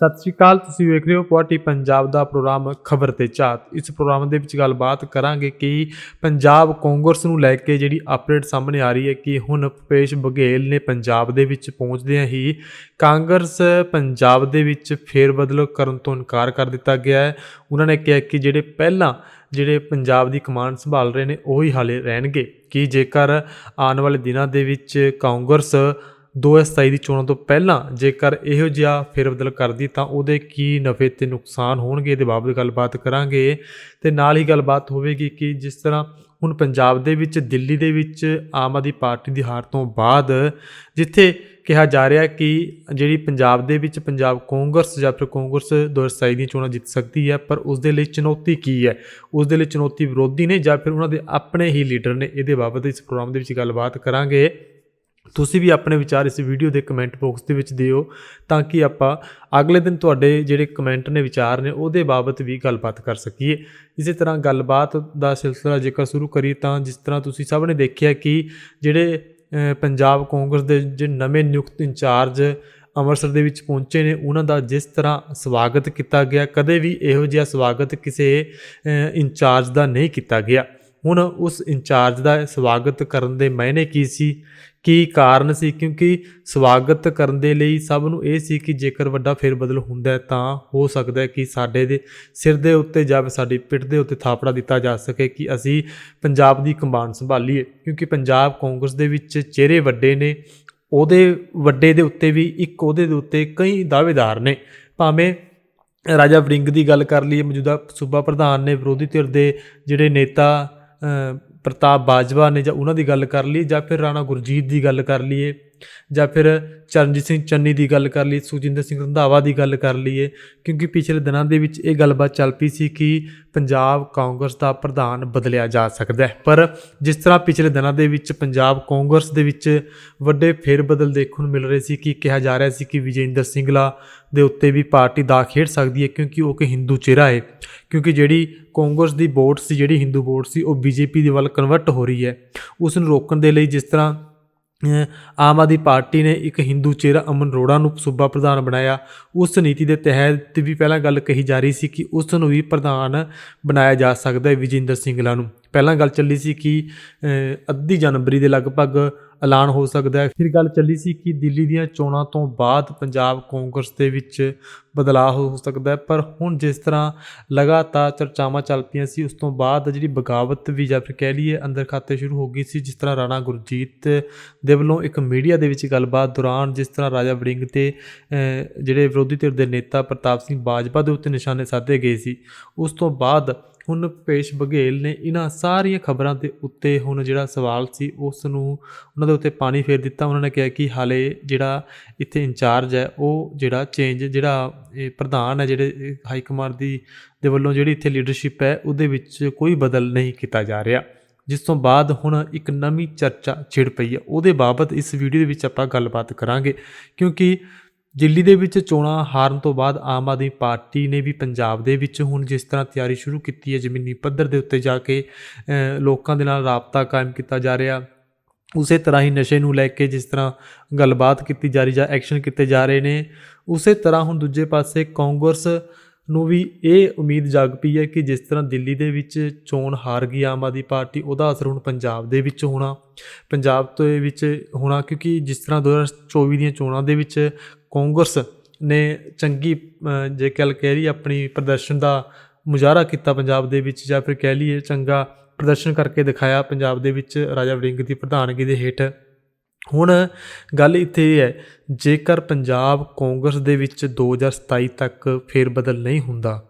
ਸਤਿ ਸ਼੍ਰੀ ਅਕਾਲ, ਤੁਸੀਂ ਵੇਖ ਰਹੇ ਹੋ ਪੁਆਟੀ ਪੰਜਾਬ ਦਾ ਪ੍ਰੋਗਰਾਮ ਖਬਰ ਤੇ ਚਾਤ। ਇਸ ਪ੍ਰੋਗਰਾਮ ਦੇ ਵਿੱਚ ਗੱਲਬਾਤ ਕਰਾਂਗੇ ਕਿ ਪੰਜਾਬ ਕਾਂਗਰਸ ਨੂੰ ਲੈ ਕੇ ਜਿਹੜੀ ਅਪਡੇਟ ਸਾਹਮਣੇ ਆ ਰਹੀ ਹੈ ਕਿ ਹੁਣ ਭੁਪੇਸ਼ ਬਘੇਲ ਨੇ ਪੰਜਾਬ ਦੇ ਵਿੱਚ ਪਹੁੰਚਦਿਆਂ ਹੀ ਕਾਂਗਰਸ ਪੰਜਾਬ ਦੇ ਵਿੱਚ ਫੇਰ ਬਦਲ ਕਰਨ ਤੋਂ ਇਨਕਾਰ ਕਰ ਦਿੱਤਾ ਗਿਆ ਹੈ। ਉਹਨਾਂ ਨੇ ਕਿਹਾ ਕਿ ਜਿਹੜੇ ਪਹਿਲਾਂ ਜਿਹੜੇ ਪੰਜਾਬ ਦੀ ਕਮਾਂਡ ਸੰਭਾਲ ਰਹੇ ਨੇ, ਉਹੀ ਹਾਲੇ ਰਹਿਣਗੇ। ਕਿ ਜੇਕਰ ਆਉਣ ਵਾਲੇ ਦਿਨਾਂ ਦੇ ਵਿੱਚ ਕਾਂਗਰਸ 2027 ਦੀ ਚੋਣਾਂ ਤੋਂ ਪਹਿਲਾਂ ਜੇਕਰ ਇਹੋ ਜਿਹਾ ਫੇਰਬਦਲ ਕਰਦੀ ਤਾਂ ਉਹਦੇ ਕੀ ਨਫੇ ਤੇ ਨੁਕਸਾਨ ਹੋਣਗੇ? ਇਹਦੇ ਬਾਬਤ ਗੱਲਬਾਤ ਕਰਾਂਗੇ। ਤੇ ਨਾਲ ਹੀ ਗੱਲਬਾਤ ਹੋਵੇਗੀ ਕਿ ਜਿਸ ਤਰ੍ਹਾਂ ਹੁਣ ਪੰਜਾਬ ਦੇ ਵਿੱਚ, ਦਿੱਲੀ ਦੇ ਵਿੱਚ ਆਮ ਆਦਮੀ ਪਾਰਟੀ ਦੀ ਹਾਰ ਤੋਂ ਬਾਅਦ ਜਿੱਥੇ ਕਿਹਾ ਜਾ ਰਿਹਾ ਕਿ ਜਿਹੜੀ ਪੰਜਾਬ ਦੇ ਵਿੱਚ ਪੰਜਾਬ ਕਾਂਗਰਸ, ਜਾਂ ਫਿਰ ਕਾਂਗਰਸ 2027 ਦੀਆਂ ਚੋਣਾਂ ਜਿੱਤ ਸਕਦੀ ਹੈ, ਪਰ ਉਸ ਦੇ ਲਈ ਚੁਣੌਤੀ ਕੀ ਹੈ? ਉਸ ਦੇ ਲਈ ਚੁਣੌਤੀ ਵਿਰੋਧੀ ਨੇ ਜਾਂ ਫਿਰ ਉਹਨਾਂ ਦੇ ਆਪਣੇ ਹੀ ਲੀਡਰ ਨੇ? ਇਹਦੇ ਬਾਬਤ ਇਸ ਪ੍ਰੋਗਰਾਮ ਦੇ ਵਿੱਚ ਗੱਲਬਾਤ ਕਰਾਂਗੇ। ਤੁਸੀਂ ਵੀ ਆਪਣੇ ਵਿਚਾਰ ਇਸ ਵੀਡੀਓ ਦੇ ਕਮੈਂਟ ਬਾਕਸ ਦੇ ਵਿੱਚ ਦਿਓ ਤਾਂ ਕਿ ਆਪਾਂ ਅਗਲੇ ਦਿਨ ਤੁਹਾਡੇ ਜਿਹੜੇ ਕਮੈਂਟ ਨੇ, ਵਿਚਾਰ ਨੇ, ਉਹਦੇ ਬਾਬਤ ਵੀ ਗੱਲਬਾਤ ਕਰ ਸਕੀਏ। ਇਸੇ ਤਰ੍ਹਾਂ ਗੱਲਬਾਤ ਦਾ ਸਿਲਸਿਲਾ ਜੇਕਰ ਸ਼ੁਰੂ ਕਰੀਏ ਤਾਂ ਜਿਸ ਤਰ੍ਹਾਂ ਤੁਸੀਂ ਸਭ ਨੇ ਦੇਖਿਆ ਕਿ ਜਿਹੜੇ ਪੰਜਾਬ ਕਾਂਗਰਸ ਦੇ ਜਿਹੜੇ ਨਵੇਂ ਨਿਯੁਕਤ ਇੰਚਾਰਜ ਅੰਮ੍ਰਿਤਸਰ ਦੇ ਵਿੱਚ ਪਹੁੰਚੇ ਨੇ, ਉਹਨਾਂ ਦਾ ਜਿਸ ਤਰ੍ਹਾਂ ਸਵਾਗਤ ਕੀਤਾ ਗਿਆ, ਕਦੇ ਵੀ ਇਹੋ ਜਿਹਾ ਸਵਾਗਤ ਕਿਸੇ ਇੰਚਾਰਜ ਦਾ ਨਹੀਂ ਕੀਤਾ ਗਿਆ। ਹੁਣ ਉਸ ਇੰਚਾਰਜ ਦਾ ਸਵਾਗਤ ਕਰਨ ਦੇ ਮਾਇਨੇ ਕੀ ਸੀ? ਕੀ ਕਾਰਨ ਸੀ? ਕਿਉਂਕਿ ਸਵਾਗਤ ਕਰਨ ਦੇ ਲਈ ਸਭ ਨੂੰ ਇਹ ਸੀ ਕਿ ਜੇਕਰ ਵੱਡਾ ਫੇਰ ਬਦਲ ਹੁੰਦਾ ਤਾਂ ਹੋ ਸਕਦਾ ਹੈ ਕਿ ਸਾਡੇ ਦੇ ਸਿਰ ਦੇ ਉੱਤੇ ਜਾਂ ਸਾਡੀ ਪਿੱਠ ਦੇ ਉੱਤੇ ਥਾਪੜਾ ਦਿੱਤਾ ਜਾ ਸਕੇ ਕਿ ਅਸੀਂ ਪੰਜਾਬ ਦੀ ਕਮਾਨ ਸੰਭਾਲੀਏ। ਕਿਉਂਕਿ ਪੰਜਾਬ ਕਾਂਗਰਸ ਦੇ ਵਿੱਚ ਚਿਹਰੇ ਵੱਡੇ ਨੇ। ਉਹਦੇ ਵੱਡੇ ਦੇ ਉੱਤੇ ਵੀ ਇੱਕ ਉਹਦੇ ਦੇ ਉੱਤੇ ਕਈ ਦਾਅਵੇਦਾਰ ਨੇ। ਭਾਵੇਂ ਰਾਜਾ ਵੜਿੰਗ ਦੀ ਗੱਲ ਕਰ ਲਈਏ, ਮੌਜੂਦਾ ਸੂਬਾ ਪ੍ਰਧਾਨ ਨੇ ਵਿਰੋਧੀ ਧਿਰ ਦੇ ਜਿਹੜੇ ਨੇਤਾ ਪ੍ਰਤਾਪ ਬਾਜਵਾ ਨੇ ਜਾਂ ਉਹਨਾਂ ਦੀ ਗੱਲ ਕਰ ਲਈਏ ਜਾਂ ਫਿਰ ਰਾਣਾ ਗੁਰਜੀਤ ਦੀ ਗੱਲ ਕਰ ਲਈਏ ਜਾਂ ਫਿਰ ਚਰਨਜੀਤ ਸਿੰਘ ਚੰਨੀ ਦੀ ਗੱਲ ਕਰ ਲਈਏ, ਸੁਖਜਿੰਦਰ ਸਿੰਘ ਰੰਧਾਵਾ ਦੀ ਗੱਲ ਕਰ ਲਈਏ, ਕਿਉਂਕਿ ਪਿਛਲੇ ਦਿਨਾਂ ਦੇ ਵਿੱਚ ਇਹ ਗੱਲਬਾਤ ਚੱਲ ਪਈ ਸੀ ਕਿ ਪੰਜਾਬ ਕਾਂਗਰਸ ਦਾ ਪ੍ਰਧਾਨ ਬਦਲਿਆ ਜਾ ਸਕਦਾ ਹੈ। ਪਰ ਜਿਸ ਤਰ੍ਹਾਂ ਪਿਛਲੇ ਦਿਨਾਂ ਦੇ ਵਿੱਚ ਪੰਜਾਬ ਕਾਂਗਰਸ ਦੇ ਵਿੱਚ ਵੱਡੇ ਫੇਰ ਬਦਲ ਦੇਖਣ ਨੂੰ ਮਿਲ ਰਹੇ ਸੀ ਕਿ ਕਿਹਾ ਜਾ ਰਿਹਾ ਸੀ ਕਿ ਵਿਜੇਂਦਰ ਸਿੰਗਲਾ ਦੇ ਉੱਤੇ ਵੀ ਪਾਰਟੀ ਦਾ ਖੇਡ ਸਕਦੀ ਹੈ, ਕਿਉਂਕਿ ਉਹ ਕਿ ਹਿੰਦੂ ਚਿਹਰਾ ਹੈ। ਕਿਉਂਕਿ ਜਿਹੜੀ ਕਾਂਗਰਸ ਦੀ ਵੋਟ ਸੀ, ਜਿਹੜੀ ਹਿੰਦੂ ਵੋਟ ਸੀ, ਉਹ ਬੀਜੇਪੀ ਦੇ ਵੱਲ ਕਨਵਰਟ ਹੋ ਰਹੀ ਹੈ। ਉਸ ਨੂੰ ਰੋਕਣ ਦੇ ਲਈ ਜਿਸ ਤਰ੍ਹਾਂ ਆਮ ਆਦਮੀ ਪਾਰਟੀ ਨੇ ਇੱਕ ਹਿੰਦੂ ਚਿਹਰਾ ਅਮਨ ਅਰੋੜਾ ਨੂੰ ਸੂਬਾ ਪ੍ਰਧਾਨ ਬਣਾਇਆ। ਉਸ ਨੀਤੀ ਦੇ ਤਹਿਤ ਵੀ ਪਹਿਲਾਂ ਗੱਲ ਕਹੀ ਜਾ ਰਹੀ ਸੀ ਕਿ ਉਸ ਨੂੰ ਵੀ ਪ੍ਰਧਾਨ ਬਣਾਇਆ ਜਾ ਸਕਦਾ ਹੈ ਵਿਜੇਂਦਰ ਸਿੰਗਲਾ ਨੂੰ। ਪਹਿਲਾਂ ਗੱਲ ਚੱਲੀ ਸੀ ਕਿ ਅੱਧੀ ਜਨਵਰੀ ਦੇ ਲਗਭਗ ਐਲਾਨ ਹੋ ਸਕਦਾ ਹੈ। ਫਿਰ ਗੱਲ ਚੱਲੀ ਸੀ ਕਿ ਦਿੱਲੀ ਦੀਆਂ ਚੋਣਾਂ ਤੋਂ ਬਾਅਦ ਪੰਜਾਬ ਕਾਂਗਰਸ ਦੇ ਵਿੱਚ ਬਦਲਾਅ ਹੋ ਸਕਦਾ ਹੈ। ਪਰ ਹੁਣ ਜਿਸ ਤਰ੍ਹਾਂ ਲਗਾਤਾਰ ਚਰਚਾਵਾਂ ਚੱਲ ਪਈਆਂ ਸੀ, ਉਸ ਤੋਂ ਬਾਅਦ ਜਿਹੜੀ ਬਗਾਵਤ ਵੀ ਜਾਂ ਫਿਰ ਕਹਿ ਲਈਏ ਅੰਦਰ ਖਾਤੇ ਸ਼ੁਰੂ ਹੋ ਗਈ ਸੀ, ਜਿਸ ਤਰ੍ਹਾਂ ਰਾਣਾ ਗੁਰਜੀਤ ਦੇ ਵੱਲੋਂ ਇੱਕ ਮੀਡੀਆ ਦੇ ਵਿੱਚ ਗੱਲਬਾਤ ਦੌਰਾਨ ਜਿਸ ਤਰ੍ਹਾਂ ਰਾਜਾ ਵੜਿੰਗ ਤੇ ਜਿਹੜੇ ਵਿਰੋਧੀ ਧਿਰ ਦੇ ਨੇਤਾ ਪ੍ਰਤਾਪ ਸਿੰਘ ਬਾਜਵਾ ਦੇ ਉੱਤੇ ਨਿਸ਼ਾਨੇ ਸਾਧੇ ਗਏ ਸੀ, ਉਸ ਤੋਂ ਬਾਅਦ ਹੁਣ ਪੇਸ਼ ਬਘੇਲ ਨੇ ਇਹਨਾਂ ਸਾਰੀਆਂ ਖਬਰਾਂ ਦੇ ਉੱਤੇ ਹੁਣ ਜਿਹੜਾ ਸਵਾਲ ਸੀ ਉਸ ਨੂੰ ਉਹਨਾਂ ਦੇ ਉੱਤੇ ਪਾਣੀ ਫੇਰ ਦਿੱਤਾ। ਉਹਨਾਂ ਨੇ ਕਿਹਾ ਕਿ ਹਾਲੇ ਜਿਹੜਾ ਇੱਥੇ ਇੰਚਾਰਜ ਹੈ, ਉਹ ਜਿਹੜਾ ਚੇਂਜ ਜਿਹੜਾ ਇਹ ਪ੍ਰਧਾਨ ਹੈ, ਜਿਹੜੇ ਹਾਈ ਕਮਾਂਡ ਦੀ, ਦੇ ਵੱਲੋਂ ਜਿਹੜੀ ਇੱਥੇ ਲੀਡਰਸ਼ਿਪ ਹੈ, ਉਹਦੇ ਵਿੱਚ ਕੋਈ ਬਦਲ ਨਹੀਂ ਕੀਤਾ ਜਾ ਰਿਹਾ। ਜਿਸ ਤੋਂ ਬਾਅਦ ਹੁਣ ਇੱਕ ਨਵੀਂ ਚਰਚਾ ਛਿੜ ਪਈ ਹੈ। ਉਹਦੇ ਬਾਬਤ ਇਸ ਵੀਡੀਓ ਦੇ ਵਿੱਚ ਆਪਾਂ ਗੱਲਬਾਤ ਕਰਾਂਗੇ, ਕਿਉਂਕਿ ਦਿੱਲੀ ਦੇ ਵਿੱਚ ਚੋਣਾਂ ਹਾਰਨ ਤੋਂ ਬਾਅਦ ਆਮ ਆਦਮੀ ਪਾਰਟੀ ਨੇ ਵੀ ਪੰਜਾਬ ਦੇ ਵਿੱਚ ਹੁਣ ਜਿਸ ਤਰ੍ਹਾਂ ਤਿਆਰੀ ਸ਼ੁਰੂ ਕੀਤੀ ਹੈ, ਜ਼ਮੀਨੀ ਪੱਧਰ ਦੇ ਉੱਤੇ ਜਾ ਕੇ ਲੋਕਾਂ ਦੇ ਨਾਲ ਰਾਬਤਾ ਕਾਇਮ ਕੀਤਾ ਜਾ ਰਿਹਾ। ਉਸੇ ਤਰ੍ਹਾਂ ਹੀ ਨਸ਼ੇ ਨੂੰ ਲੈ ਕੇ ਜਿਸ ਤਰ੍ਹਾਂ ਗੱਲਬਾਤ ਕੀਤੀ ਜਾ ਰਹੀ ਜਾਂ ਐਕਸ਼ਨ ਕੀਤੇ ਜਾ ਰਹੇ ਨੇ, ਉਸੇ ਤਰ੍ਹਾਂ ਹੁਣ ਦੂਜੇ ਪਾਸੇ ਕਾਂਗਰਸ ਨੂੰ ਵੀ ਇਹ ਉਮੀਦ ਜਾਗ ਪਈ ਹੈ ਕਿ ਜਿਸ ਤਰ੍ਹਾਂ ਦਿੱਲੀ ਦੇ ਵਿੱਚ ਚੋਣ ਹਾਰ ਗਈ ਆਮ ਆਦਮੀ ਪਾਰਟੀ, ਉਹਦਾ ਅਸਰ ਹੁਣ ਪੰਜਾਬ ਦੇ ਵਿੱਚ ਹੋਣਾ, ਪੰਜਾਬ ਦੇ ਵਿੱਚ ਹੋਣਾ ਕਿਉਂਕਿ ਜਿਸ ਤਰ੍ਹਾਂ 2024 ਦੀਆਂ ਚੋਣਾਂ ਦੇ ਵਿੱਚ ਕਾਂਗਰਸ ਨੇ ਚੰਗੀ ਜੇ ਗੱਲ ਕਹਿ ਰਹੀ ਆਪਣੀ ਪ੍ਰਦਰਸ਼ਨ ਦਾ ਮੁਜ਼ਾਹਰਾ ਕੀਤਾ ਪੰਜਾਬ ਦੇ ਵਿੱਚ ਜਾਂ ਫਿਰ ਕਹਿ ਲਈਏ ਚੰਗਾ ਪ੍ਰਦਰਸ਼ਨ ਕਰਕੇ ਦਿਖਾਇਆ ਪੰਜਾਬ ਦੇ ਵਿੱਚ ਰਾਜਾ ਵੜਿੰਗ ਦੀ ਪ੍ਰਧਾਨਗੀ ਦੇ ਹੇਠ। ਹੁਣ ਗੱਲ ਇੱਥੇ ਇਹ ਹੈ, ਜੇਕਰ ਪੰਜਾਬ ਕਾਂਗਰਸ ਦੇ ਵਿੱਚ 2027 ਤੱਕ ਫੇਰ ਬਦਲ ਨਹੀਂ ਹੁੰਦਾ,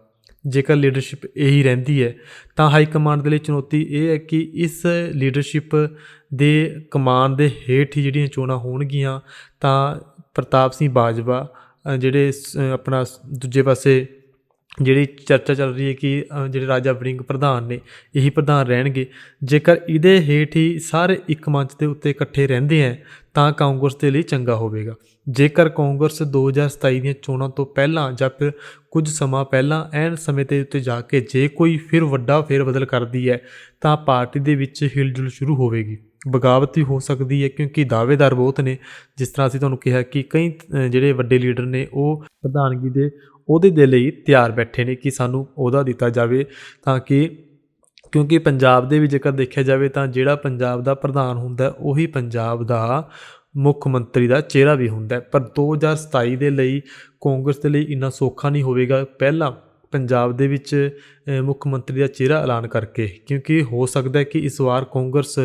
ਜੇਕਰ ਲੀਡਰਸ਼ਿਪ ਇਹੀ ਰਹਿੰਦੀ ਹੈ, ਤਾਂ ਹਾਈ ਕਮਾਂਡ ਦੇ ਲਈ ਚੁਣੌਤੀ ਇਹ ਹੈ ਕਿ ਇਸ ਲੀਡਰਸ਼ਿਪ ਦੇ ਕਮਾਂਡ ਦੇ ਹੇਠ ਹੀ ਜਿਹੜੀਆਂ ਚੋਣਾਂ ਹੋਣਗੀਆਂ, ਤਾਂ ਪ੍ਰਤਾਪ ਸਿੰਘ ਬਾਜਵਾ ਜਿਹੜੇ ਸ- ਆਪਣਾ ਦੂਜੇ ਪਾਸੇ ਜਿਹੜੀ ਚਰਚਾ ਚੱਲ ਰਹੀ ਹੈ ਕਿ ਜਿਹੜੇ ਰਾਜਾ ਵੜਿੰਗ ਪ੍ਰਧਾਨ ਨੇ, ਇਹੀ ਪ੍ਰਧਾਨ ਰਹਿਣਗੇ। ਜੇਕਰ ਇਹਦੇ ਹੇਠ ਹੀ ਸਾਰੇ ਇੱਕ ਮੰਚ ਦੇ ਉੱਤੇ ਇਕੱਠੇ ਰਹਿੰਦੇ ਹੈ ਤਾਂ ਕਾਂਗਰਸ ਦੇ ਲਈ ਚੰਗਾ ਹੋਵੇਗਾ। ਜੇਕਰ ਕਾਂਗਰਸ 2027 ਦੀਆਂ ਚੋਣਾਂ ਤੋਂ ਪਹਿਲਾਂ ਜਾਂ ਫਿਰ ਕੁਝ ਸਮਾਂ ਪਹਿਲਾਂ ਐਨ ਸਮੇਂ ਦੇ ਉੱਤੇ ਜਾ ਕੇ ਜੇ ਕੋਈ ਫਿਰ ਵੱਡਾ ਫੇਰ ਬਦਲ ਕਰਦੀ ਹੈ ਤਾਂ ਪਾਰਟੀ ਦੇ ਵਿੱਚ ਹਿਲਜੁਲ ਸ਼ੁਰੂ ਹੋਵੇਗੀ। ਬਗਾਵਤ ਵੀ ਹੋ ਸਕਦੀ ਹੈ ਕਿਉਂਕਿ ਦਾਅਵੇਦਾਰ ਬਹੁਤ ਨੇ। ਜਿਸ ਤਰ੍ਹਾਂ ਅਸੀਂ ਤੁਹਾਨੂੰ ਕਿਹਾ ਕਿ ਕਈ ਜਿਹੜੇ ਵੱਡੇ ਲੀਡਰ ਨੇ, ਉਹ ਪ੍ਰਧਾਨਗੀ ਦੇ ਉਹਦੇ ਦੇ ਲਈ ਤਿਆਰ ਬੈਠੇ ਨੇ ਕਿ ਸਾਨੂੰ ਉਹਦਾ ਦਿੱਤਾ ਜਾਵੇ ਤਾਂ ਕਿ ਕਿਉਂਕਿ ਪੰਜਾਬ ਦੇ ਵੀ ਜੇਕਰ ਦੇਖਿਆ ਜਾਵੇ ਤਾਂ ਜਿਹੜਾ ਪੰਜਾਬ ਦਾ ਪ੍ਰਧਾਨ ਹੁੰਦਾ ਉਹੀ ਪੰਜਾਬ ਦਾ ਮੁੱਖ ਮੰਤਰੀ ਦਾ ਚਿਹਰਾ ਵੀ ਹੁੰਦਾ ਹੈ। ਪਰ 2027 ਦੇ ਲਈ ਕਾਂਗਰਸ ਦੇ ਲਈ ਇੰਨਾ ਸੌਖਾ ਨਹੀਂ ਹੋਵੇਗਾ ਪਹਿਲਾਂ ਪੰਜਾਬ ਦੇ ਵਿੱਚ ਮੁੱਖ ਮੰਤਰੀ ਦਾ ਚਿਹਰਾ ਐਲਾਨ ਕਰਕੇ, ਕਿਉਂਕਿ ਹੋ ਸਕਦਾ ਹੈ ਕਿ ਇਸ ਵਾਰ ਕਾਂਗਰਸ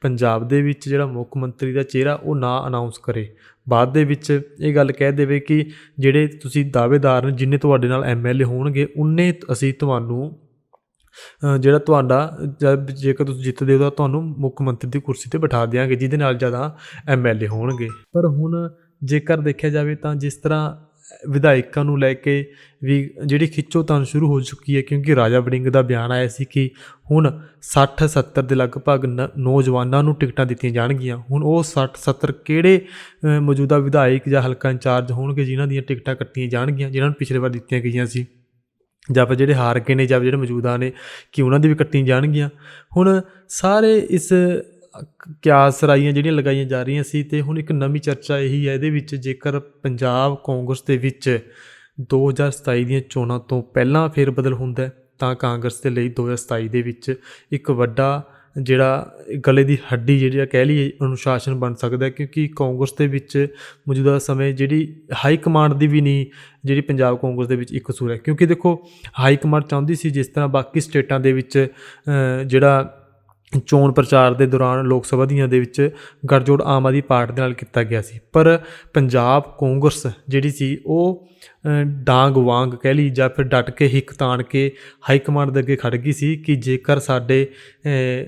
ਪੰਜਾਬ ਦੇ ਵਿੱਚ ਜਿਹੜਾ ਮੁੱਖ ਮੰਤਰੀ ਦਾ ਚਿਹਰਾ ਉਹ ਨਾ ਅਨਾਉਂਸ ਕਰੇ ਬਾਅਦ ਦੇ ਵਿੱਚ ਇਹ ਗੱਲ ਕਹਿ ਦੇਵੇ ਕਿ ਜਿਹੜੇ ਤੁਸੀਂ ਦਾਅਵੇਦਾਰ ਨੇ, ਜਿੰਨੇ ਤੁਹਾਡੇ ਨਾਲ ਐਮਐਲਏ ਹੋਣਗੇ, ਉਨੇ ਅਸੀਂ ਤੁਹਾਨੂੰ ਜਿਹੜਾ ਤੁਹਾਡਾ, ਜਦ ਜੇਕਰ ਤੁਸੀਂ ਜਿੱਤਦੇ ਹੋ ਤਾਂ ਤੁਹਾਨੂੰ ਮੁੱਖ ਮੰਤਰੀ ਦੀ ਕੁਰਸੀ ਤੇ ਬਿਠਾ ਦਿਆਂਗੇ, ਜਿਹਦੇ ਨਾਲ ਜ਼ਿਆਦਾ ਐਮਐਲਏ ਹੋਣਗੇ। ਪਰ ਹੁਣ ਜੇਕਰ ਦੇਖਿਆ ਜਾਵੇ ਤਾਂ ਜਿਸ ਤਰ੍ਹਾਂ ਵਿਧਾਇਕਾਂ ਨੂੰ ਲੈ ਕੇ ਵੀ ਜਿਹੜੀ ਖਿੱਚੋਤਾਣ ਸ਼ੁਰੂ ਹੋ ਚੁੱਕੀ ਹੈ, ਕਿਉਂਕਿ ਰਾਜਾ ਵੜਿੰਗ ਦਾ ਬਿਆਨ ਆਇਆ ਸੀ ਕਿ ਹੁਣ 60 70 ਦੇ ਲਗਭਗ ਨ- ਨੌਜਵਾਨਾਂ ਨੂੰ ਟਿਕਟਾਂ ਦਿੱਤੀਆਂ ਜਾਣਗੀਆਂ। ਹੁਣ ਉਹ 60 70 ਕਿਹੜੇ ਮੌਜੂਦਾ ਵਿਧਾਇਕ ਜਾਂ ਹਲਕਾ ਇੰਚਾਰਜ ਹੋਣਗੇ ਜਿਨ੍ਹਾਂ ਦੀਆਂ ਟਿਕਟਾਂ ਕੱਟੀਆਂ ਜਾਣਗੀਆਂ, ਜਿਨ੍ਹਾਂ ਨੂੰ ਪਿਛਲੇ ਵਾਰ ਦਿੱਤੀਆਂ ਗਈਆਂ ਸੀ? ਜਾਂ ਫਿਰ ਜਿਹੜੇ ਹਾਰ ਗਏ ਨੇ ਜਾਂ ਜਿਹੜੇ ਮੌਜੂਦਾ ਨੇ, ਕਿ ਉਹਨਾਂ ਦੀ ਵੀ ਕੱਟੀਆਂ ਜਾਣਗੀਆਂ? ਹੁਣ ਸਾਰੇ ਇਸ ਕਿਆਸ ਰਾਈਆਂ ਜਿਹੜੀਆਂ ਲਗਾਈਆਂ ਜਾ ਰਹੀਆਂ ਸੀ ਤੇ ਹੁਣ ਇੱਕ ਨਵੀਂ ਚਰਚਾ ਇਹੀ ਹੈ ਇਹਦੇ ਵਿੱਚ ਜੇਕਰ ਪੰਜਾਬ ਕਾਂਗਰਸ ਦੇ ਵਿੱਚ 2027 ਦੀਆਂ ਚੋਣਾਂ ਤੋਂ ਪਹਿਲਾਂ ਫੇਰ ਬਦਲ ਹੁੰਦਾ ਹੈ, ਤਾਂ ਕਾਂਗਰਸ ਦੇ ਲਈ 2027 ਦੇ ਵਿੱਚ ਇੱਕ ਵੱਡਾ ਜਿਹੜਾ ਗਲੇ ਦੀ ਹੱਡੀ ਜਿਹੜੀ ਆ ਕਹਿ ਲਈਏ ਅਨੁਸ਼ਾਸਨ ਬਣ ਸਕਦਾ ਹੈ ਕਿਉਂਕਿ ਕਾਂਗਰਸ ਦੇ ਵਿੱਚ ਮੌਜੂਦਾ ਸਮੇਂ ਜਿਹੜੀ ਹਾਈ ਕਮਾਂਡ ਦੀ ਵੀ ਨਹੀਂ ਜਿਹੜੀ ਪੰਜਾਬ ਕਾਂਗਰਸ ਦੇ ਵਿੱਚ ਇੱਕ ਸੂਰ ਹੈ। ਕਿਉਂਕਿ ਦੇਖੋ ਹਾਈ ਕਮਾਂਡ ਚਾਹੁੰਦੀ ਸੀ ਜਿਸ ਤਰ੍ਹਾਂ ਬਾਕੀ ਸਟੇਟਾਂ ਦੇ ਵਿੱਚ ਜਿਹੜਾ ਚੋਣ ਪ੍ਰਚਾਰ ਦੇ ਦੌਰਾਨ ਲੋਕ ਸਭਾ ਦੀਆਂ ਦੇ ਵਿੱਚ ਗੱਠਜੋੜ ਆਮ ਆਦਮੀ ਪਾਰਟੀ ਦੇ ਨਾਲ ਕੀਤਾ ਗਿਆ ਸੀ। ਪਰ ਪੰਜਾਬ ਕਾਂਗਰਸ ਜਿਹੜੀ ਸੀ, ਉਹ ਡਾਂਗ ਵਾਂਗ ਕਹਿ ਲਈ ਜਾਂ ਫਿਰ ਡਟ ਕੇ ਹਿੱਕ ਤਾਣ ਕੇ ਹਾਈ ਕਮਾਂਡ ਦੇ ਅੱਗੇ ਖੜ ਗਈ ਸੀ ਕਿ ਜੇਕਰ ਸਾਡੇ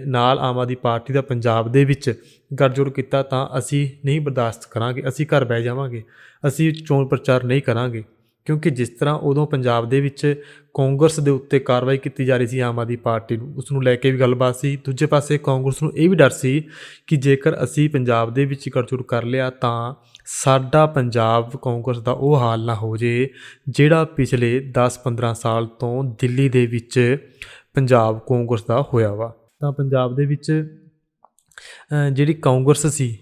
ਨਾਲ ਆਮ ਆਦਮੀ ਪਾਰਟੀ ਦਾ ਪੰਜਾਬ ਦੇ ਵਿੱਚ ਗੱਠਜੋੜ ਕੀਤਾ ਤਾਂ ਅਸੀਂ ਨਹੀਂ ਬਰਦਾਸ਼ਤ ਕਰਾਂਗੇ, ਅਸੀਂ ਘਰ ਬਹਿ ਜਾਵਾਂਗੇ, ਅਸੀਂ ਚੋਣ ਪ੍ਰਚਾਰ ਨਹੀਂ ਕਰਾਂਗੇ। ਕਿਉਂਕਿ ਜਿਸ ਤਰ੍ਹਾਂ ਉਦੋਂ ਪੰਜਾਬ ਦੇ ਵਿੱਚ ਕਾਂਗਰਸ ਦੇ ਉੱਤੇ ਕਾਰਵਾਈ ਕੀਤੀ ਜਾ ਰਹੀ ਸੀ ਆਮ ਆਦਮੀ ਪਾਰਟੀ ਨੂੰ ਉਸ ਨੂੰ ਲੈ ਕੇ ਵੀ ਗੱਲਬਾਤ ਸੀ। ਦੂਜੇ ਪਾਸੇ ਕਾਂਗਰਸ ਨੂੰ ਇਹ ਵੀ ਡਰ ਸੀ ਕਿ ਜੇਕਰ ਅਸੀਂ ਪੰਜਾਬ ਦੇ ਵਿੱਚ ਗੱਠਜੋੜ ਕਰ ਲਿਆ ਤਾਂ ਸਾਡਾ ਪੰਜਾਬ ਕਾਂਗਰਸ ਦਾ ਉਹ ਹਾਲ ਨਾ ਹੋ ਜੇ, ਜਿਹੜਾ ਪਿਛਲੇ 10-15 ਸਾਲ ਤੋਂ ਦਿੱਲੀ ਦੇ ਵਿੱਚ ਪੰਜਾਬ ਕਾਂਗਰਸ ਦਾ ਹੋਇਆ ਵਾ। ਤਾਂ ਪੰਜਾਬ ਦੇ ਵਿੱਚ ਜਿਹੜੀ ਕਾਂਗਰਸ ਸੀ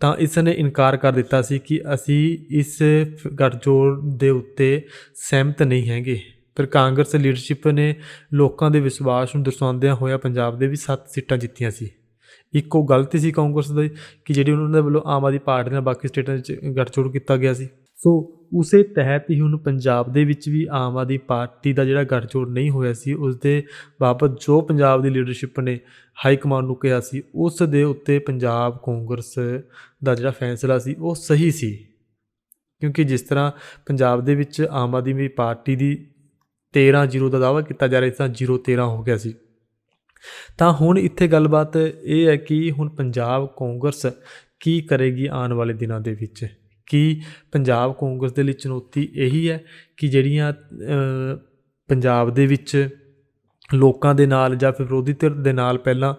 ਤਾਂ ਇਸ ਨੇ ਇਨਕਾਰ ਕਰ ਦਿੱਤਾ ਸੀ ਕਿ ਅਸੀਂ ਇਸ ਫ- ਗੱਠਜੋੜ ਦੇ ਉੱਤੇ ਸਹਿਮਤ ਨਹੀਂ ਹੈਗੇ। ਪਰ ਕਾਂਗਰਸ ਲੀਡਰਸ਼ਿਪ ਨੇ ਲੋਕਾਂ ਦੇ ਵਿਸ਼ਵਾਸ ਨੂੰ ਦਰਸਾਉਂਦਿਆਂ ਹੋਇਆ ਪੰਜਾਬ ਦੇ ਵੀ 7 ਸੀਟਾਂ ਜਿੱਤੀਆਂ ਸੀ। ਇੱਕੋ ਗਲਤੀ ਸੀ ਕਾਂਗਰਸ ਦੀ ਕਿ ਜਿਹੜੀ ਉਹਨਾਂ ਦੇ ਵੱਲੋਂ ਆਮ ਆਦਮੀ ਪਾਰਟੀ ਨਾਲ ਬਾਕੀ ਸਟੇਟਾਂ ਵਿੱਚ ਗੱਠਜੋੜ ਕੀਤਾ ਗਿਆ ਸੀ। ਸੋ ਉਸੇ ਤਹਿਤ ਹੀ ਹੁਣ ਪੰਜਾਬ ਦੇ ਵਿੱਚ ਵੀ ਆਮ ਆਦਮੀ ਪਾਰਟੀ ਦਾ ਜਿਹੜਾ ਗੱਠਜੋੜ ਨਹੀਂ ਹੋਇਆ ਸੀ ਉਸ ਦੇ ਬਾਬਤ ਜੋ ਪੰਜਾਬ ਦੀ ਲੀਡਰਸ਼ਿਪ ਨੇ ਹਾਈ ਕਮਾਂਡ ਨੂੰ ਕਿਹਾ ਸੀ, ਉਸ ਦੇ ਉੱਤੇ ਪੰਜਾਬ ਕਾਂਗਰਸ ਦਾ ਜਿਹੜਾ ਫੈਸਲਾ ਸੀ, ਉਹ ਸਹੀ ਸੀ। ਕਿਉਂਕਿ ਜਿਸ ਤਰ੍ਹਾਂ ਪੰਜਾਬ ਦੇ ਵਿੱਚ ਆਮ ਆਦਮੀ ਪਾਰਟੀ ਦੀ 13 ਜ਼ੀਰੋ ਦਾ ਦਾਅਵਾ ਕੀਤਾ ਜਾ ਰਿਹਾ ਸੀ, ਤਾਂ 0 13 ਹੋ ਗਿਆ ਸੀ। ਤਾਂ ਹੁਣ ਇੱਥੇ ਗੱਲਬਾਤ ਇਹ ਹੈ ਕਿ ਹੁਣ ਪੰਜਾਬ ਕਾਂਗਰਸ ਕੀ ਕਰੇਗੀ ਆਉਣ ਵਾਲੇ ਦਿਨਾਂ ਦੇ ਵਿੱਚ? ਕਿ ਪੰਜਾਬ ਕਾਂਗਰਸ ਦੇ ਲਈ ਚੁਣੌਤੀ ਇਹੀ ਹੈ ਕਿ ਜਿਹੜੀਆਂ ਪੰਜਾਬ ਦੇ ਵਿੱਚ ਲੋਕਾਂ ਦੇ ਨਾਲ ਜਾਂ ਫਿਰ ਵਿਰੋਧੀ ਧਿਰ ਦੇ ਨਾਲ ਪਹਿਲਾਂ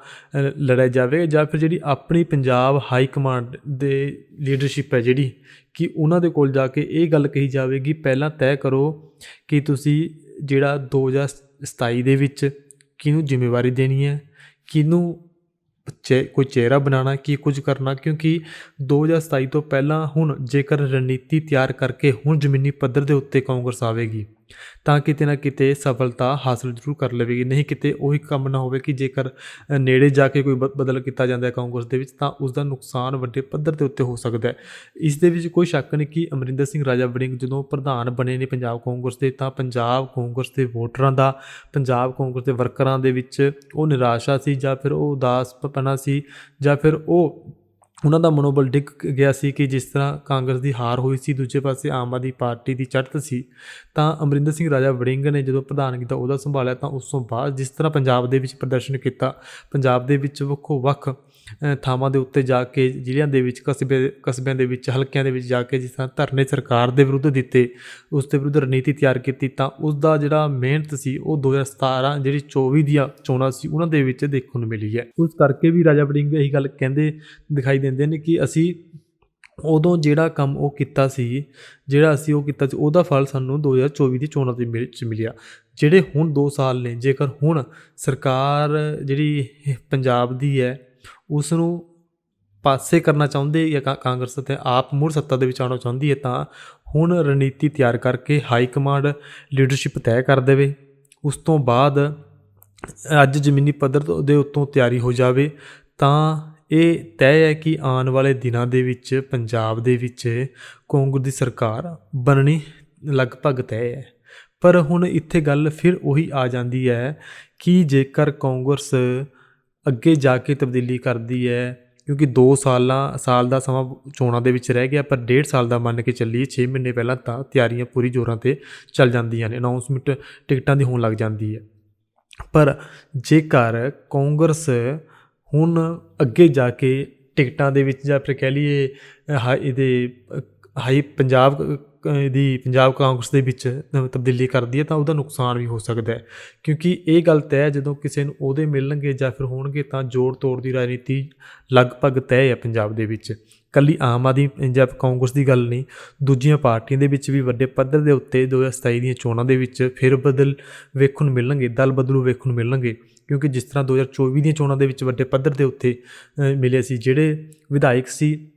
ਲੜਿਆ ਜਾਵੇ ਜਾਂ ਫਿਰ ਜਿਹੜੀ ਆਪਣੀ ਪੰਜਾਬ ਹਾਈ ਕਮਾਂਡ ਦੇ ਲੀਡਰਸ਼ਿਪ ਹੈ ਜਿਹੜੀ, ਕਿ ਉਹਨਾਂ ਦੇ ਕੋਲ ਜਾ ਕੇ ਇਹ ਗੱਲ ਕਹੀ ਜਾਵੇਗੀ ਪਹਿਲਾਂ ਤੈਅ ਕਰੋ ਕਿ ਤੁਸੀਂ ਜਿਹੜਾ 2027 ਦੇ ਵਿੱਚ ਕਿਹਨੂੰ ਜ਼ਿੰਮੇਵਾਰੀ ਦੇਣੀ ਹੈ, ਕਿਹਨੂੰ ਕੋਈ ਚਿਹਰਾ ਬਣਾਉਣਾ, ਕੀ ਕੁਝ ਕਰਨਾ, ਕਿਉਂਕਿ 2027 ਤੋਂ ਪਹਿਲਾਂ ਹੁਣ ਜੇਕਰ ਰਣਨੀਤੀ ਤਿਆਰ ਕਰਕੇ ਹੁਣ ਜ਼ਮੀਨੀ ਪੱਧਰ ਦੇ ਉੱਤੇ ਕਾਂਗਰਸ ਆਵੇਗੀ ਤਾਂ ਕਿਤੇ ਨਾ ਕਿਤੇ ਸਫਲਤਾ ਹਾਸਲ ਜ਼ਰੂਰ ਕਰ ਲਵੇਗੀ। ਨਹੀਂ ਕਿਤੇ ਉਹੀ ਕੰਮ ਨਾ ਹੋਵੇ ਕਿ ਜੇਕਰ ਨੇੜੇ ਜਾ ਕੇ ਕੋਈ ਬ- ਬਦਲ ਕੀਤਾ ਜਾਂਦਾ ਹੈ ਕਾਂਗਰਸ ਦੇ ਵਿੱਚ, ਤਾਂ ਉਸ ਦਾ ਨੁਕਸਾਨ ਵੱਡੇ ਪੱਧਰ ਦੇ ਉੱਤੇ ਹੋ ਸਕਦਾ ਹੈ। ਇਸ ਦੇ ਵਿੱਚ ਕੋਈ ਸ਼ੱਕ ਨਹੀਂ ਕਿ ਅਮਰਿੰਦਰ ਸਿੰਘ ਰਾਜਾ ਵੜਿੰਗ ਜਦੋਂ ਪ੍ਰਧਾਨ ਬਣੇ ਨੇ ਪੰਜਾਬ ਕਾਂਗਰਸ ਦੇ, ਤਾਂ ਪੰਜਾਬ ਕਾਂਗਰਸ ਦੇ ਵੋਟਰਾਂ ਦਾ, ਪੰਜਾਬ ਕਾਂਗਰਸ ਦੇ ਵਰਕਰਾਂ ਦੇ ਵਿੱਚ ਉਹ ਨਿਰਾਸ਼ਾ ਸੀ ਜਾਂ ਫਿਰ ਉਹ ਉਦਾਸਪਨਾ ਸੀ ਜਾਂ ਫਿਰ ਉਹ ਉਹਨਾਂ ਦਾ ਮਨੋਬਲ ਡਿੱਗ ਗਿਆ ਸੀ ਕਿ ਜਿਸ ਤਰ੍ਹਾਂ ਕਾਂਗਰਸ ਦੀ ਹਾਰ ਹੋਈ ਸੀ, ਦੂਜੇ ਪਾਸੇ ਆਮ ਆਦਮੀ ਪਾਰਟੀ ਦੀ ਚੜ੍ਹਤ ਸੀ, ਤਾਂ ਅਮਰਿੰਦਰ ਸਿੰਘ ਰਾਜਾ ਵੜਿੰਗ ਨੇ ਜਦੋਂ ਪ੍ਰਧਾਨਗੀ ਦਾ ਉਹਦਾ ਸੰਭਾਲਿਆ, ਤਾਂ ਉਸ ਤੋਂ ਬਾਅਦ ਜਿਸ ਤਰ੍ਹਾਂ ਪੰਜਾਬ ਦੇ ਵਿੱਚ ਪ੍ਰਦਰਸ਼ਨ ਕੀਤਾ, ਪੰਜਾਬ ਦੇ ਵਿੱਚ ਵੱਖੋ ਵੱਖ ਥਾਵਾਂ ਦੇ ਉੱਤੇ ਜਾ ਕੇ, ਜ਼ਿਲ੍ਹਿਆਂ ਦੇ ਵਿੱਚ ਕਸਬੇ ਕਸਬਿਆਂ ਦੇ ਵਿੱਚ, ਹਲਕਿਆਂ ਦੇ ਵਿੱਚ ਜਾ ਕੇ ਜਿਸ ਤਰ੍ਹਾਂ ਧਰਨੇ ਸਰਕਾਰ ਦੇ ਵਿਰੁੱਧ ਦਿੱਤੇ, ਉਸ ਦੇ ਵਿਰੁੱਧ ਰਣਨੀਤੀ ਤਿਆਰ ਕੀਤੀ, ਤਾਂ ਉਸ ਦਾ ਜਿਹੜਾ ਮਿਹਨਤ ਸੀ, ਉਹ 2017 ਜਿਹੜੀ 24 ਦੀਆਂ ਚੋਣਾਂ ਸੀ, ਉਹਨਾਂ ਦੇ ਵਿੱਚ ਦੇਖਣ ਨੂੰ ਮਿਲੀ ਹੈ। ਉਸ ਕਰਕੇ ਵੀ ਰਾਜਾ ਵੜਿੰਗ ਇਹੀ ਗੱਲ ਕਹਿੰਦੇ, ਦਿਖਾਈ ਦਿੰਦੇ ਨੇ ਕਿ ਅਸੀਂ ਉਦੋਂ ਜਿਹੜਾ ਕੰਮ ਉਹ ਕੀਤਾ ਸੀ, ਜਿਹੜਾ ਅਸੀਂ ਉਹ ਕੀਤਾ ਸੀ, ਉਹਦਾ ਫਲ ਸਾਨੂੰ 2024 ਦੀ ਚੋਣਾਂ ਦੇ ਵਿੱਚ ਮਿਲਿਆ। ਜਿਹੜੇ ਹੁਣ 2 ਸਾਲ ਨੇ, ਜੇਕਰ ਹੁਣ ਸਰਕਾਰ ਜਿਹੜੀ ਪੰਜਾਬ ਦੀ ਹੈ ਉਸ ਨੂੰ ਪਾਸੇ ਕਰਨਾ ਚਾਹੁੰਦੇ ਜਾਂ ਕਾ- ਕਾਂਗਰਸ ਤੇ ਆਪ ਮੁੜ ਸੱਤਾ ਦੇ ਵਿੱਚ ਆਉਣਾ ਚਾਹੁੰਦੀ ਹੈ ਤਾਂ ਹੁਣ ਰਣਨੀਤੀ ਤਿਆਰ ਕਰਕੇ ਹਾਈ ਕਮਾਂਡ ਲੀਡਰਸ਼ਿਪ ਤੈਅ ਕਰ ਦੇਵੇ। ਉਸ ਤੋਂ ਬਾਅਦ ਅੱਜ ਜ਼ਮੀਨੀ ਪੱਧਰ ਦੇ ਉੱਤੋਂ ਤਿਆਰੀ ਹੋ ਜਾਵੇ ਤਾਂ ਇਹ ਤੈਅ ਹੈ ਕਿ ਆਉਣ ਵਾਲੇ ਦਿਨਾਂ ਦੇ ਵਿੱਚ ਪੰਜਾਬ ਦੇ ਵਿੱਚ ਕਾਂਗਰਸ ਦੀ ਸਰਕਾਰ ਬਣਨੀ ਲਗਭਗ ਤੈਅ ਹੈ। ਪਰ ਹੁਣ ਇੱਥੇ ਗੱਲ ਫਿਰ ਉਹੀ ਆ ਜਾਂਦੀ ਹੈ ਕਿ ਜੇਕਰ ਕਾਂਗਰਸ ਅੱਗੇ ਜਾ ਕੇ ਤਬਦੀਲੀ ਕਰਦੀ ਹੈ ਕਿਉਂਕਿ 2 ਸਾਲਾਂ ਸਾਲ ਦਾ ਸਮਾਂ ਚੋਣਾਂ ਦੇ ਵਿੱਚ ਰਹਿ ਗਿਆ ਪਰ ਡੇਢ ਸਾਲ ਦਾ ਮੰਨ ਕੇ ਚੱਲੀਏ 6 ਮਹੀਨੇ ਪਹਿਲਾਂ ਤਾਂ ਤਿਆਰੀਆਂ ਪੂਰੀ ਜ਼ੋਰਾਂ ਤੇ ਚੱਲ ਜਾਂਦੀਆਂ ਨੇ ਅਨਾਉਂਸਮੈਂਟ ਟਿਕਟਾਂ ਦੀ ਹੋਣ ਲੱਗ ਜਾਂਦੀ ਹੈ। ਪਰ ਜੇਕਰ ਕਾਂਗਰਸ ਹੁਣ ਅੱਗੇ ਜਾ ਕੇ ਟਿਕਟਾਂ ਦੇ ਵਿੱਚ ਜਾਂ ਫਿਰ ਕਹਿ ਲਈਏ ਅ, ਇਹਦੇ ਹਾਈ ਪੰਜਾਬ ਦੀ ਪੰਜਾਬ ਕਾਂਗਰਸ ਦੇ ਵਿੱਚ ਤਬਦੀਲੀ ਕਰਦੀ ਹੈ ਤਾਂ ਉਹਦਾ ਨੁਕਸਾਨ ਵੀ ਹੋ ਸਕਦਾ ਹੈ। ਕਿਉਂਕਿ ਇਹ ਗੱਲ ਤੈਅ ਜਦੋਂ ਕਿਸੇ ਨੂੰ ਉਹਦੇ ਮਿਲਣਗੇ ਜਾਂ ਫਿਰ ਹੋਣਗੇ ਤਾਂ ਜੋੜ ਤੋੜ ਦੀ ਰਾਜਨੀਤੀ ਲਗਭਗ ਤੈਅ ਹੈ ਪੰਜਾਬ ਦੇ ਵਿੱਚ। ਕੱਲੀ ਆਮ ਆਦਮੀ ਪੰਜਾਬ ਕਾਂਗਰਸ ਦੀ ਗੱਲ ਨਹੀਂ, ਦੂਜੀਆਂ ਪਾਰਟੀਆਂ ਦੇ ਵਿੱਚ ਵੀ ਵੱਡੇ ਪੱਧਰ ਦੇ ਉੱਤੇ 2027 ਦੀਆਂ ਚੋਣਾਂ ਦੇ ਵਿੱਚ ਫਿਰ ਬਦਲ ਵੇਖਣ ਨੂੰ ਮਿਲਣਗੇ, ਦਲ ਬਦਲੂ ਵੇਖਣ ਨੂੰ ਮਿਲਣਗੇ। ਕਿਉਂਕਿ ਜਿਸ ਤਰ੍ਹਾਂ 2024 ਦੀਆਂ ਚੋਣਾਂ ਦੇ ਵਿੱਚ ਵੱਡੇ ਪੱਧਰ ਦੇ ਉੱਤੇ ਮਿਲੇ ਸੀ, ਜਿਹੜੇ ਵਿਧਾਇਕ ਸੀ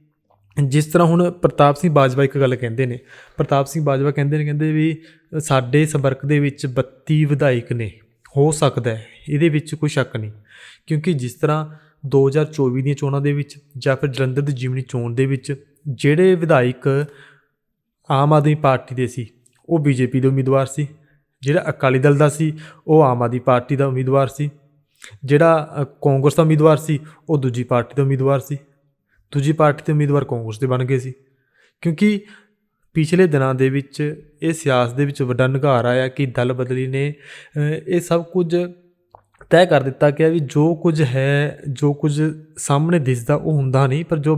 ਜਿਸ ਤਰ੍ਹਾਂ ਹੁਣ ਪ੍ਰਤਾਪ ਸਿੰਘ ਬਾਜਵਾ ਇੱਕ ਗੱਲ ਕਹਿੰਦੇ ਨੇ, ਪ੍ਰਤਾਪ ਸਿੰਘ ਬਾਜਵਾ ਕਹਿੰਦੇ ਨੇ, ਕਹਿੰਦੇ ਵੀ ਸਾਡੇ ਸੰਪਰਕ ਦੇ ਵਿੱਚ 32 ਵਿਧਾਇਕ ਨੇ, ਹੋ ਸਕਦਾ ਹੈ, ਇਹਦੇ ਵਿੱਚ ਕੋਈ ਸ਼ੱਕ ਨਹੀਂ, ਕਿਉਂਕਿ ਜਿਸ ਤਰ੍ਹਾਂ 2024 ਦੀਆਂ ਚੋਣਾਂ ਦੇ ਵਿੱਚ ਜਾਂ ਫਿਰ ਜਲੰਧਰ ਦੀ ਜਿਮਨੀ ਚੋਣ ਦੇ ਵਿੱਚ ਜਿਹੜੇ ਵਿਧਾਇਕ ਆਮ ਆਦਮੀ ਪਾਰਟੀ ਦੇ ਸੀ, ਉਹ ਬੀਜੇਪੀ ਦੇ ਉਮੀਦਵਾਰ ਸੀ, ਜਿਹੜਾ ਅਕਾਲੀ ਦਲ ਦਾ ਸੀ, ਉਹ ਆਮ ਆਦਮੀ ਪਾਰਟੀ ਦਾ ਉਮੀਦਵਾਰ ਸੀ, ਜਿਹੜਾ ਕਾਂਗਰਸ ਦਾ ਉਮੀਦਵਾਰ ਸੀ, ਉਹ ਦੂਜੀ ਪਾਰਟੀ ਦਾ ਉਮੀਦਵਾਰ ਸੀ ਦੂਜੀ ਪਾਰਟੀ ਦੇ ਉਮੀਦਵਾਰ ਕਾਂਗਰਸ ਦੇ ਬਣ ਗਏ ਸੀ। ਕਿਉਂਕਿ ਪਿਛਲੇ ਦਿਨਾਂ ਦੇ ਵਿੱਚ ਇਹ ਸਿਆਸਤ ਦੇ ਵਿੱਚ ਵੱਡਾ ਨਿਘਾਰ ਆਇਆ ਕਿ ਦਲ ਬਦਲੀ ਨੇ ਇਹ ਸਭ ਕੁਝ ਤੈਅ ਕਰ ਦਿੱਤਾ ਕਿ ਵੀ ਜੋ ਕੁਝ ਹੈ, ਜੋ ਕੁਝ ਸਾਹਮਣੇ ਦਿਸਦਾ ਉਹ ਹੁੰਦਾ ਨਹੀਂ, ਪਰ ਜੋ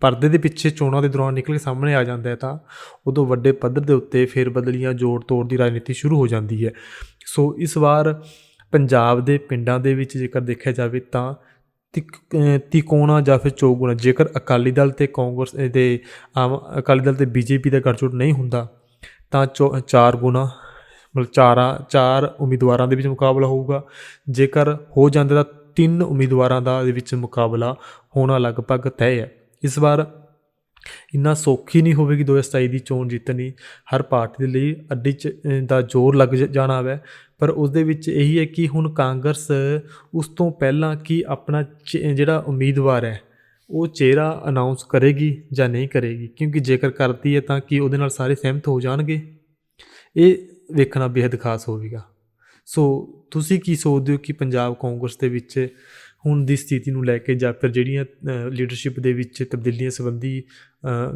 ਪਰਦੇ ਦੇ ਪਿੱਛੇ ਚੋਣਾਂ ਦੇ ਦੌਰਾਨ ਨਿਕਲ ਕੇ ਸਾਹਮਣੇ ਆ ਜਾਂਦਾ ਹੈ ਤਾਂ ਉਦੋਂ ਵੱਡੇ ਪੱਧਰ ਦੇ ਉੱਤੇ ਫੇਰ ਬਦਲੀਆਂ ਜੋੜ ਤੋੜ ਦੀ ਰਾਜਨੀਤੀ ਸ਼ੁਰੂ ਹੋ ਜਾਂਦੀ ਹੈ। ਸੋ ਇਸ ਵਾਰ ਪੰਜਾਬ ਦੇ ਪਿੰਡਾਂ ਦੇ ਵਿੱਚ ਜੇਕਰ ਦੇਖਿਆ ਜਾਵੇ ਤਾਂ ਤਿਕੋਣਾ ਜਾਂ ਫਿਰ ਚੌਗੁਣਾ। ਜੇਕਰ ਅਕਾਲੀ ਦਲ ਤੇ ਕਾਂਗਰਸ ਦੇ ਆਮ, ਅਕਾਲੀ ਦਲ ਤੇ ਬੀਜੇਪੀ ਦਾ ਗਠਜੋੜ ਨਹੀਂ ਹੁੰਦਾ, ਤਾਂ ਚੌ- ਚਾਰ ਗੁਣਾ, ਮਤਲਬ ਚਾਰਾਂ, ਚਾਰ ਉਮੀਦਵਾਰਾਂ ਦੇ ਵਿੱਚ ਮੁਕਾਬਲਾ ਹੋਊਗਾ। ਜੇਕਰ ਹੋ ਜਾਂਦਾ ਤਾਂ ਤਿੰਨ ਉਮੀਦਵਾਰਾਂ ਦਾ ਦੇ ਵਿੱਚ ਮੁਕਾਬਲਾ ਹੋਣਾ ਲਗਭਗ ਤੈਅ ਹੈ। ਇਸ ਵਾਰ ਇੰਨਾ ਸੌਖੀ ਨਹੀਂ ਹੋਵੇਗੀ 2027 ਦੀ ਚੋਣ ਜਿੱਤਣੀ। ਹਰ ਪਾਰਟੀ ਦੇ ਲਈ ਅੱਡੀ 'ਚ ਦਾ ਜ਼ੋਰ ਲੱਗ ਜ- ਜਾਣਾ ਹੈ ਪਰ ਉਸ ਦੇ ਵਿੱਚ ਇਹੀ ਹੈ ਕਿ ਹੁਣ ਕਾਂਗਰਸ ਉਸ ਤੋਂ ਪਹਿਲਾਂ ਕੀ ਆਪਣਾ ਚ- ਜਿਹੜਾ ਉਮੀਦਵਾਰ ਹੈ, ਉਹ ਚਿਹਰਾ ਅਨਾਉਂਸ ਕਰੇਗੀ ਜਾਂ ਨਹੀਂ ਕਰੇਗੀ। ਕਿਉਂਕਿ ਜੇਕਰ ਕਰਦੀ ਹੈ ਤਾਂ ਕੀ ਉਹਦੇ ਨਾਲ ਸਾਰੇ ਸਹਿਮਤ ਹੋ ਜਾਣਗੇ? ਇਹ ਵੇਖਣਾ ਬੇहद ਖਾਸ ਹੋਵੇਗਾ। ਸੋ ਤੁਸੀਂ ਕੀ ਸੋਚਦੇ ਹੋ ਕਿ ਪੰਜਾਬ ਕਾਂਗਰਸ ਦੇ ਵਿੱਚ ਹੁਣ ਦੀ ਸਥਿਤੀ ਨੂੰ ਲੈ ਕੇ ਜਾਂ ਫਿਰ ਜਿਹੜੀਆਂ ਲੀਡਰਸ਼ਿਪ ਦੇ ਵਿੱਚ ਤਬਦੀਲੀਆਂ ਸੰਬੰਧੀ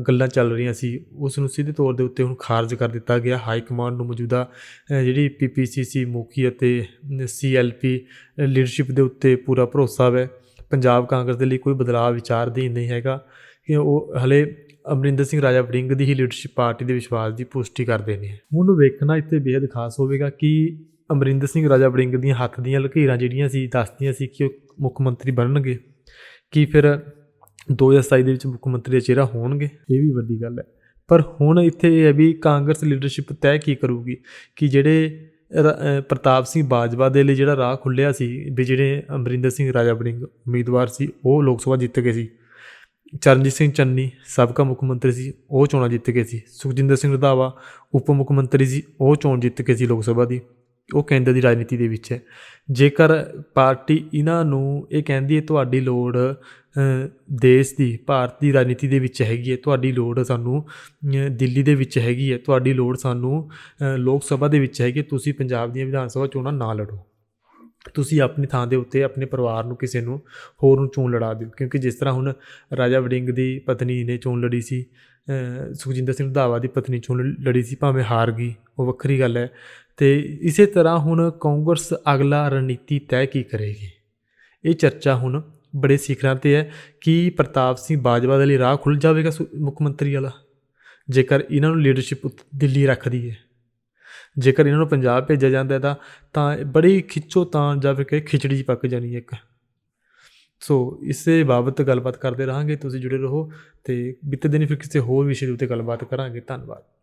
ਗੱਲਾਂ ਚੱਲ ਰਹੀਆਂ ਸੀ ਉਸ ਨੂੰ ਸਿੱਧੇ ਤੌਰ ਦੇ ਉੱਤੇ ਹੁਣ ਖਾਰਜ ਕਰ ਦਿੱਤਾ ਗਿਆ। ਹਾਈ ਕਮਾਂਡ ਨੂੰ ਮੌਜੂਦਾ ਅ, ਜਿਹੜੀ ਪੀਪੀਸੀਸੀ ਮੁਖੀ ਅਤੇ ਸੀਐਲਪੀ ਲੀਡਰਸ਼ਿਪ ਦੇ ਉੱਤੇ ਪੂਰਾ ਭਰੋਸਾ ਹੈ। ਪੰਜਾਬ ਕਾਂਗਰਸ ਦੇ ਲਈ ਕੋਈ ਬਦਲਾਅ ਵਿਚਾਰਧੀਨ ਨਹੀਂ ਹੈਗਾ। ਕਿ ਉਹ ਹਲੇ ਅਮਰਿੰਦਰ ਸਿੰਘ ਰਾਜਾ ਵੜਿੰਗ ਦੀ ਹੀ ਲੀਡਰਸ਼ਿਪ ਪਾਰਟੀ ਦੇ ਵਿਸ਼ਵਾਸ ਦੀ ਪੁਸ਼ਟੀ ਕਰਦੇ ਨੇ। ਹੁਣ ਵੇਖਣਾ ਇੱਥੇ ਬੇहद ਖਾਸ ਹੋਵੇਗਾ ਕਿ ਅਮਰਿੰਦਰ ਸਿੰਘ ਰਾਜਾ ਵੜਿੰਗ ਦੀਆਂ ਹੱਥ ਦੀਆਂ ਲਕੀਰਾਂ ਜਿਹੜੀਆਂ ਸੀ, ਦੱਸਦੀਆਂ ਸੀ ਕਿ ਉਹ ਮੁੱਖ ਮੰਤਰੀ ਬਣਨਗੇ। ਕੀ ਫਿਰ 2027 ਦੇ ਵਿੱਚ ਮੁੱਖ ਮੰਤਰੀ ਦਾ ਚਿਹਰਾ ਹੋਣਗੇ? ਇਹ ਵੀ ਵੱਡੀ ਗੱਲ ਹੈ। ਪਰ ਹੁਣ ਇੱਥੇ ਇਹ ਹੈ ਵੀ ਕਾਂਗਰਸ ਲੀਡਰਸ਼ਿਪ ਤੈਅ ਕੀ ਕਰੂਗੀ? ਕਿ ਜਿਹੜੇ ਪ੍ਰਤਾਪ ਸਿੰਘ ਬਾਜਵਾ ਦੇ ਲਈ ਜਿਹੜਾ ਰਾਹ ਖੁੱਲਿਆ ਸੀ, ਵੀ ਜਿਹੜੇ ਅਮਰਿੰਦਰ ਸਿੰਘ ਰਾਜਾ ਵੜਿੰਗ ਉਮੀਦਵਾਰ ਸੀ, ਉਹ ਲੋਕ ਸਭਾ ਜਿੱਤ ਗਏ ਸੀ। ਚਰਨਜੀਤ ਸਿੰਘ ਚੰਨੀ ਸਾਬਕਾ ਮੁੱਖ ਮੰਤਰੀ ਸੀ, ਉਹ ਚੋਣਾਂ ਜਿੱਤ ਗਏ ਸੀ। ਸੁਖਜਿੰਦਰ ਸਿੰਘ ਰਧਾਵਾ ਉਪ ਮੁੱਖ ਮੰਤਰੀ ਸੀ, ਉਹ ਚੋਣ ਜਿੱਤ ਗਏ ਸੀ ਲੋਕ ਸਭਾ ਦੀ। ਉਹ ਕੇਂਦਰ ਦੀ ਰਾਜਨੀਤੀ ਦੇ ਵਿੱਚ ਹੈ। ਜੇਕਰ ਪਾਰਟੀ ਇਹਨਾਂ ਨੂੰ ਇਹ ਕਹਿੰਦੀ ਹੈ ਤੁਹਾਡੀ ਲੋੜ ਦੇਸ਼ ਦੀ ਭਾਰਤ ਦੀ ਰਾਜਨੀਤੀ ਦੇ ਵਿੱਚ ਹੈਗੀ ਹੈ ਤੁਹਾਡੀ ਲੋੜ ਸਾਨੂੰ ਦਿੱਲੀ ਦੇ ਵਿੱਚ ਹੈਗੀ ਹੈ ਤੁਹਾਡੀ ਲੋੜ ਸਾਨੂੰ ਲੋਕ ਸਭਾ ਦੇ ਵਿੱਚ ਹੈਗੀ ਹੈ, ਤੁਸੀਂ ਪੰਜਾਬ ਦੀਆਂ ਵਿਧਾਨ ਸਭਾ ਚੋਣਾਂ ਨਾ ਲੜੋ। ਤੁਸੀਂ ਆਪਣੀ ਥਾਂ ਦੇ ਉੱਤੇ ਆਪਣੇ ਪਰਿਵਾਰ ਨੂੰ ਕਿਸੇ ਨੂੰ ਹੋਰ ਨੂੰ ਚੋਣ ਲੜਾ ਦਿਓ। ਕਿਉਂਕਿ ਜਿਸ ਤਰ੍ਹਾਂ ਹੁਣ ਰਾਜਾ ਵੜਿੰਗ ਦੀ ਪਤਨੀ ਨੇ ਚੋਣ ਲੜੀ ਸੀ ਸੁਖਜਿੰਦਰ ਸਿੰਘ ਰੰਧਾਵਾ ਦੀ ਪਤਨੀ ਚੋਣ ਲੜੀ ਸੀ ਭਾਵੇਂ ਹਾਰ ਗਈ ਉਹ ਵੱਖਰੀ ਗੱਲ ਹੈ। ਤੇ ਇਸੇ ਤਰ੍ਹਾਂ ਹੁਣ ਕਾਂਗਰਸ ਅਗਲਾ ਰਣਨੀਤੀ ਤੈਅ ਕੀ ਕਰੇਗੀ? ਇਹ ਚਰਚਾ ਹੁਣ ਬੜੇ ਸਿਖਰਾਂ ਤੇ ਹੈ ਕਿ ਪ੍ਰਤਾਪ ਸਿੰਘ ਬਾਜਵਾ ਦੇ ਲਈ ਰਾਹ ਖੁੱਲ ਜਾਵੇਗਾ ਸੁ- ਮੁੱਖ ਮੰਤਰੀ ਵਾਲਾ? ਜੇਕਰ ਇਹਨਾਂ ਨੂੰ ਲੀਡਰਸ਼ਿਪ ਦਿੱਲੀ ਰੱਖਦੀ ਹੈ, ਜੇਕਰ ਇਹਨਾਂ ਨੂੰ ਪੰਜਾਬ ਭੇਜਿਆ ਜਾਂਦਾ ਹੈ ਤਾਂ ਤਾਂ ਬੜੀ ਖਿੱਚੋ ਤਾਂ ਜਾਂ ਫਿਰ ਕਿ ਖਿਚੜੀ ਪੱਕ ਜਾਣੀ ਇੱਕ। ਸੋ ਇਸੇ ਬਾਬਤ ਗੱਲਬਾਤ ਕਰਦੇ ਰਹਾਂਗੇ, ਤੁਸੀਂ ਜੁੜੇ ਰਹੋ ਤੇ ਬੀਤੇ ਦਿਨ ਫਿਰ ਕਿਸੇ ਹੋਰ ਵਿਸ਼ੇ ਦੇ ਉੱਤੇ ਗੱਲਬਾਤ ਕਰਾਂਗੇ। ਧੰਨਵਾਦ।